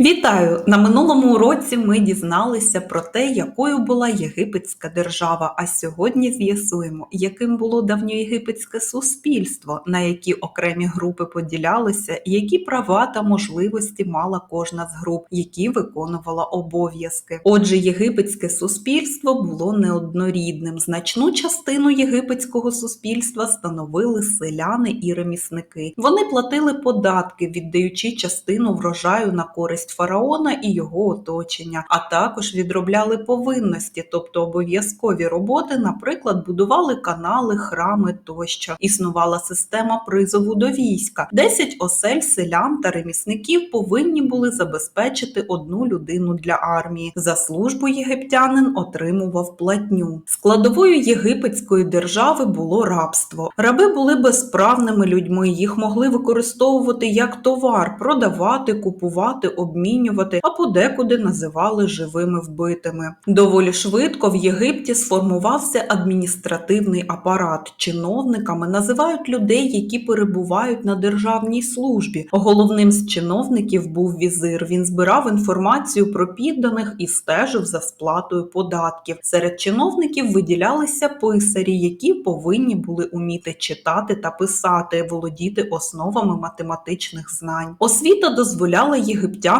Вітаю! На минулому уроці ми дізналися про те, якою була єгипетська держава. А сьогодні з'ясуємо, яким було давньоєгипетське суспільство, на які окремі групи поділялися, які права та можливості мала кожна з груп, які виконувала обов'язки. Отже, єгипетське суспільство було неоднорідним. Значну частину єгипетського суспільства становили селяни і ремісники. Вони платили податки, віддаючи частину врожаю на користь фараона і його оточення, а також відробляли повинності, тобто обов'язкові роботи, наприклад, будували канали, храми тощо. Існувала система призову до війська. 10 осель селян та ремісників повинні були забезпечити одну людину для армії. За службу єгиптянин отримував платню. Складовою єгипетської держави було рабство. Раби були безправними людьми, їх могли використовувати як товар, продавати, купувати, обмінювати, а подекуди називали живими вбитими. Доволі швидко в Єгипті сформувався адміністративний апарат. Чиновниками називають людей, які перебувають на державній службі. Головним з чиновників був візир. Він збирав інформацію про підданих і стежив за сплатою податків. Серед чиновників виділялися писарі, які повинні уміли уміти читати та писати, володіти основами математичних знань. Освіта дозволяла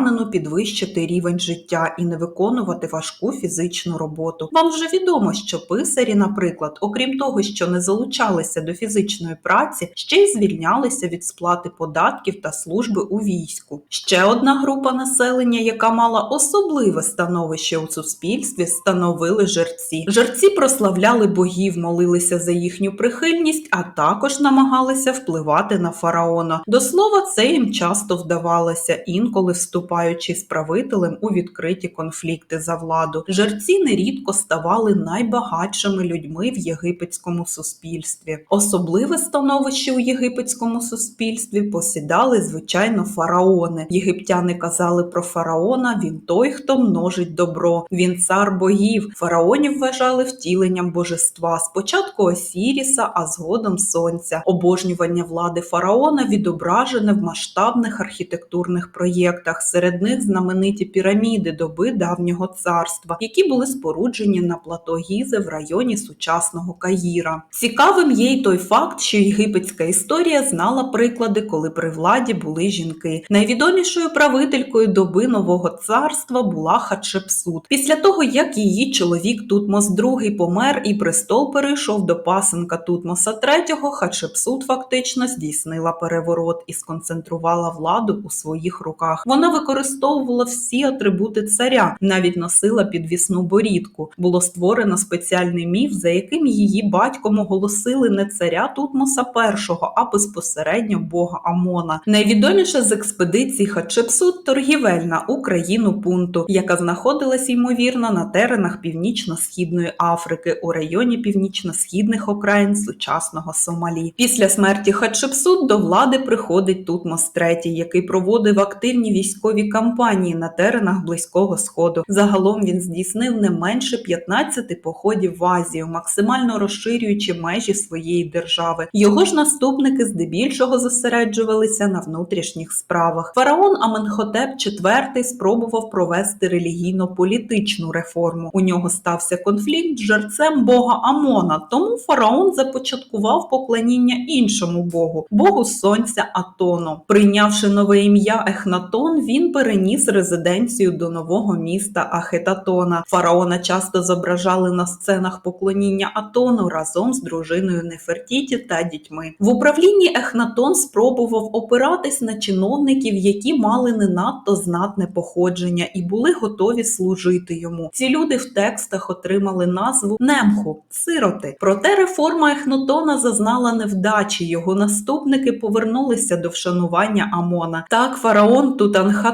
єгиптянину підвищити рівень життя і не виконувати важку фізичну роботу. Вам вже відомо, що писарі, наприклад, окрім того, що не залучалися до фізичної праці, ще й звільнялися від сплати податків та служби у війську. Ще одна група населення, яка мала особливе становище у суспільстві, становили жерці. Жерці прославляли богів, молилися за їхню прихильність, а також намагалися впливати на фараона. До слова, це їм часто вдавалося, інколи вступаючи з правителем у відкриті конфлікти за владу. Жерці нерідко ставали найбагатшими людьми в єгипетському суспільстві. Особливе становище у єгипетському суспільстві посідали, звичайно, фараони. Єгиптяни казали про фараона: він той, хто множить добро. Він цар богів. Фараонів вважали втіленням божества. Спочатку Осіріса, а згодом сонця. Обожнювання влади фараона відображене в масштабних архітектурних проєктах. Серед них знамениті піраміди доби давнього царства, які були споруджені на плато Гізи в районі сучасного Каїра. Цікавим є й той факт, що єгипетська історія знала приклади, коли при владі були жінки. Найвідомішою правителькою доби нового царства була Хатшепсут. Після того, як її чоловік Тутмос II помер і престол перейшов до пасенка Тутмоса III, Хатшепсут фактично здійснила переворот і сконцентрувала владу у своїх руках. Вона використовувала всі атрибути царя, навіть носила підвісну борідку. Було створено спеціальний міф, за яким її батьком оголосили не царя Тутмоса І, а безпосередньо бога Амона. Найвідоміша з експедицій Хатшепсут торгівельна у країну пункту, яка знаходилась ймовірно на теренах північно-східної Африки у районі північно-східних окраїн сучасного Сомалі. Після смерті Хатшепсут до влади приходить Тутмос III, який проводив активні військові кампанії на теренах Близького Сходу. Загалом він здійснив не менше 15 походів в Азію, максимально розширюючи межі своєї держави. Його ж наступники здебільшого зосереджувалися на внутрішніх справах. Фараон Аменхотеп IV спробував провести релігійно-політичну реформу. У нього стався конфлікт з жерцем бога Амона, тому фараон започаткував поклоніння іншому богу, богу сонця Атону. Прийнявши нове ім'я Ехнатон, він переніс резиденцію до нового міста Ахетатона. Фараона часто зображали на сценах поклоніння Атону разом з дружиною Нефертіті та дітьми. В управлінні Ехнатон спробував опиратись на чиновників, які мали не надто знатне походження і були готові служити йому. Ці люди в текстах отримали назву Немху сироти. Проте реформа Ехнатона зазнала невдачі. Його наступники повернулися до вшанування Амона. Так, фараон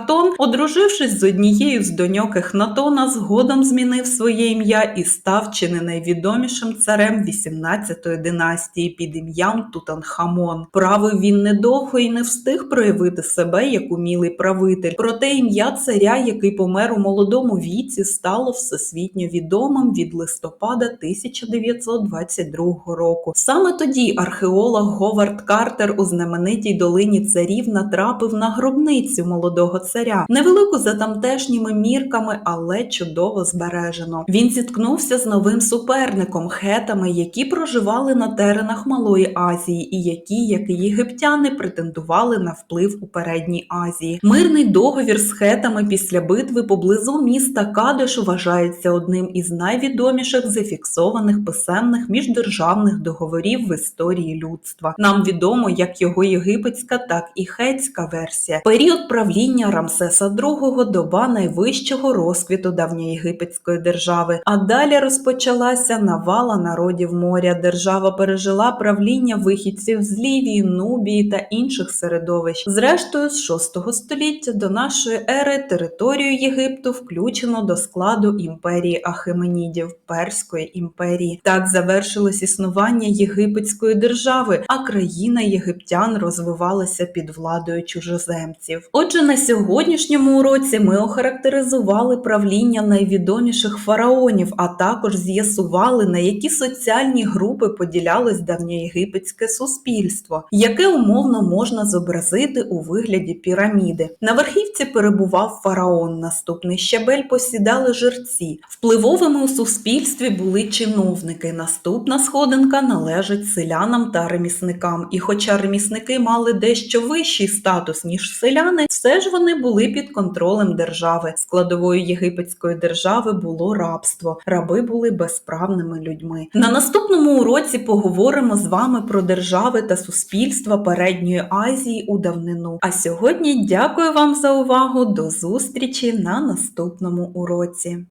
Тутанхатон, одружившись з однією з доньок Ехнатона, згодом змінив своє ім'я і став чи не найвідомішим царем 18-ї династії під ім'ям Тутанхамон. Правив він недовго і не встиг проявити себе як умілий правитель. Проте ім'я царя, який помер у молодому віці, стало всесвітньо відомим від листопада 1922 року. Саме тоді археолог Говард Картер у знаменитій долині царів натрапив на гробницю молодого царя, невелику за тамтешніми мірками, але чудово збережено. Він зіткнувся з новим суперником хетами, які проживали на теренах Малої Азії, і які, як і єгиптяни, претендували на вплив у передній Азії. Мирний договір з хетами після битви поблизу міста Кадиш вважається одним із найвідоміших зафіксованих писемних міждержавних договорів в історії людства. Нам відомо як його єгипетська, так і хетська версія. Період правління Рамсеса II – доба найвищого розквіту давньоєгипетської держави. А далі розпочалася навала народів моря. Держава пережила правління вихідців з Лівії, Нубії та інших середовищ. Зрештою, з 6 століття до нашої ери територію Єгипту включено до складу імперії Ахеменідів Перської імперії. Так завершилось існування єгипетської держави, а країна єгиптян розвивалася під владою чужоземців. Отже, на сьогоднішньому уроці ми охарактеризували правління найвідоміших фараонів, а також з'ясували, на які соціальні групи поділялось давньоєгипетське суспільство, яке умовно можна зобразити у вигляді піраміди. На верхівці перебував фараон. Наступний щабель посідали жерці. Впливовими у суспільстві були чиновники. Наступна сходинка належить селянам та ремісникам. І хоча ремісники мали дещо вищий статус ніж селяни, все ж вони були під контролем держави. Складовою єгипетської держави було рабство. Раби були безправними людьми. На наступному уроці поговоримо з вами про держави та суспільства передньої Азії у давнину. А сьогодні дякую вам за увагу. До зустрічі на наступному уроці.